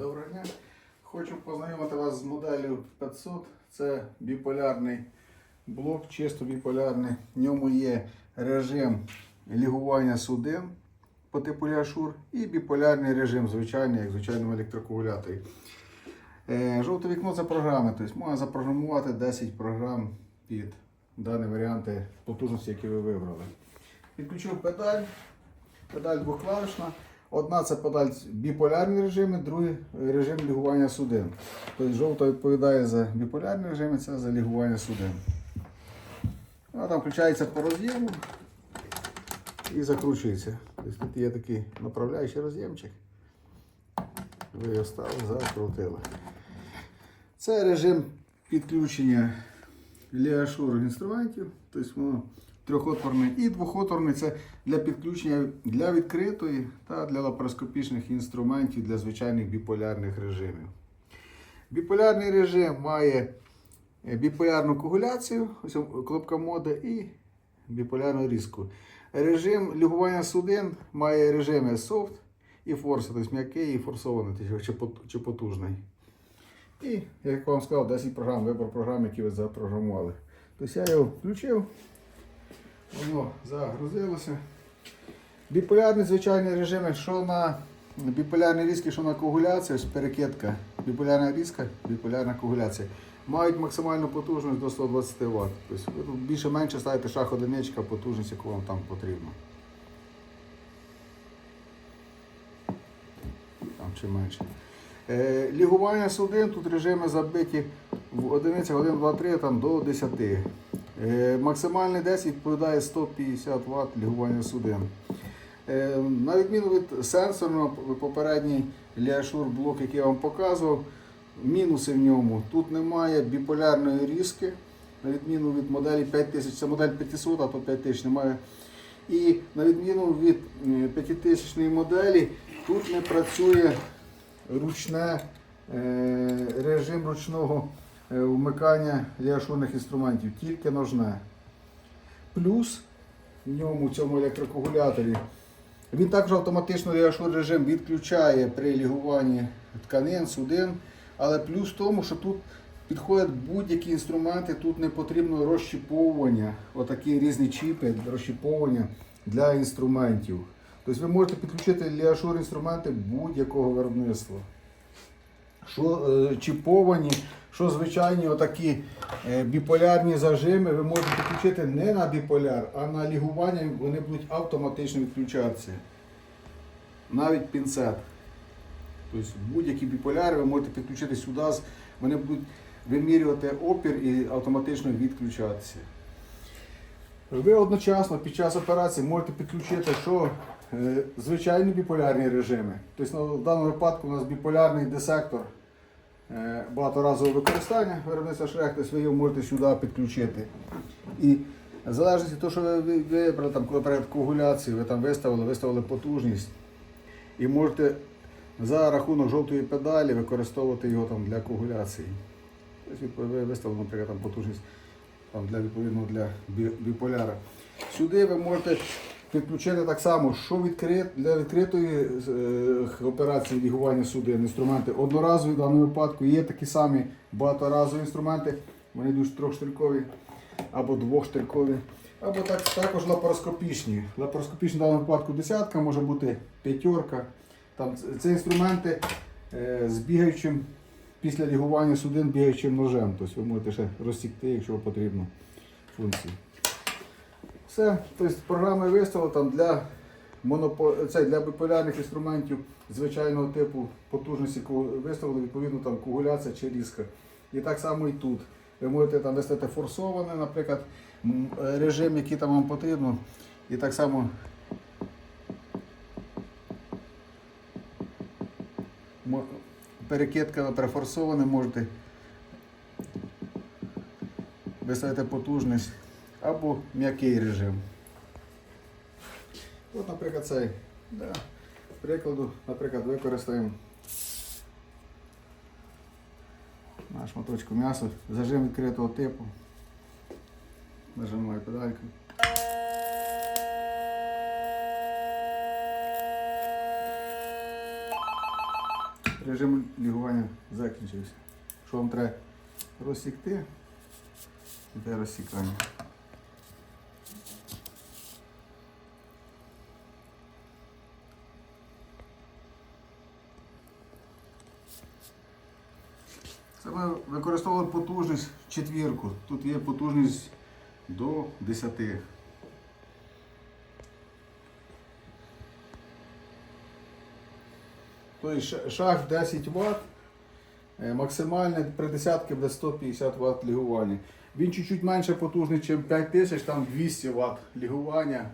Доброго дня. Хочу познайомити вас з моделлю 500. Це біполярний блок, чисто біполярний. В ньому є режим лігування судин по типу Ляшур і біполярний режим, звичайний, як звичайному електрокугуляторі. Е, Жовте вікно це програми, тобто можна запрограмувати 10 програм під дані варіанти потужності, які ви вибрали. Підключив педаль, педаль двоклавішна. Одна це педаль біполярні режими, другий режим лігування судин. Тобто жовта відповідає за біполярні режими, це за лігування судин. Вона там включається по роз'єму і закручується. Тобто тут є такий направляючий роз'ємчик. Ви його ставили, закрутили. Це режим підключення ліашуру інструментів. Тобто воно трьохотворний і двохотворний це для підключення для відкритої та для лапароскопічних інструментів для звичайних біполярних режимів. Біполярний режим має е, біполярну коагуляцію, ось кнопка моди, і біполярну різку. Режим лігування судин має режими soft і force, тобто м'який і форсований чи потужний. І, як я вам сказав, 10 програм, вибор програм, які ви запрограмували. Тобто я його включив, воно загрузилося. Біполярний звичайний режим, що на біполярній різці, що на коагуляції, ось перекидка, біполярна різка, біполярна коагуляція. Мають максимальну потужність до 120 Вт. Тобто більше-менше ставите шаг одиничка, потужність, яку вам там потрібно. Там чи менше. Е, лігування судин, тут режими забиті в одиницях 1, 2, 3 там, до 10. Е, максимальний 10 відповідає 150 Вт лігування судин. Е, на відміну від сенсорного попередній ліашур блок, який я вам показував, мінуси в ньому. Тут немає біполярної різки, на відміну від моделі 5000, це модель 500, а то 5000 немає. І на відміну від е, 5000 моделі, тут не працює ручне, е, режим ручного е, вмикання ліашурних інструментів, тільки ножне. Плюс в ньому, цьому електрокоагуляторі, він також автоматично ліашур режим відключає при лігуванні тканин, судин. Але плюс в тому, що тут підходять будь-які інструменти, тут не потрібно розщіповування, отакі різні чіпи, розщіповування для інструментів. Тобто ви можете підключити ліашур інструменти будь-якого виробництва. Що е, чіповані, що звичайні отакі е, біполярні зажими, ви можете підключити не на біполяр, а на лігування вони будуть автоматично відключатися. Навіть пінцет. Тобто будь-які біполяри ви можете підключити сюди, вони будуть вимірювати опір і автоматично відключатися. Ви одночасно під час операції можете підключити що звичайні біполярні режими. Тобто ну, в даному випадку у нас біполярний десектор е, багаторазового використання виробництва шрех, тобто ви його можете сюди підключити. І в залежності від того, що ви ви- вибрали там, коли перед коагуляцією, ви там виставили, виставили потужність і можете за рахунок жовтої педалі використовувати його там для коагуляції. Тобто ви виставили, наприклад, там потужність там, для відповідно для бі- біполяра. Сюди ви можете підключити так само, що відкрит, для відкритої е, операції лігування судин інструменти одноразові в даному випадку. Є такі самі багаторазові інструменти, вони йдуть трьохштиркові або двохштиркові. Або так, також лапароскопічні. Лапароскопічні в даному випадку десятка, може бути п'ятерка. Там це інструменти е, з бігаючим після лігування судин бігаючим ножем. Тобто ви можете ще розсікти, якщо потрібно функції. Все, тобто програми виставили там для монопо... це, для біполярних інструментів звичайного типу потужності виставили, відповідно там коагуляція чи різка. І так само і тут. Ви можете там виставити форсований, наприклад, е, режим, який там вам потрібно. І так само перекидка на перефорсоване можете виставити потужність або м'який режим. От, наприклад, цей. Да. Прикладу, наприклад, використаємо на шматочку м'яса, зажим відкритого типу. Нажимаю педальку. режим лігування закінчився. Що вам треба розсікти? Іде розсікання. Це ми використовували потужність четвірку. Тут є потужність до 10. Тобто ша- шах 10 Вт, максимальне при десятки буде 150 Вт лігування. Він чуть-чуть менше потужний, ніж 5000, там 200 Вт лігування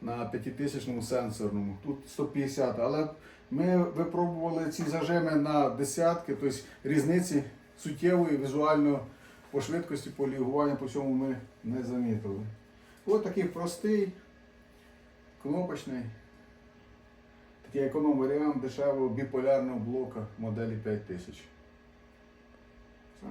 на 5000 сенсорному. Тут 150, але ми випробували ці зажими на десятки, тобто різниці суттєвої візуально по швидкості, по лігуванню по цьому ми не замітили. Ось такий простий, кнопочний. Такий економ варіант дешевого біполярного блока моделі 5000. Все.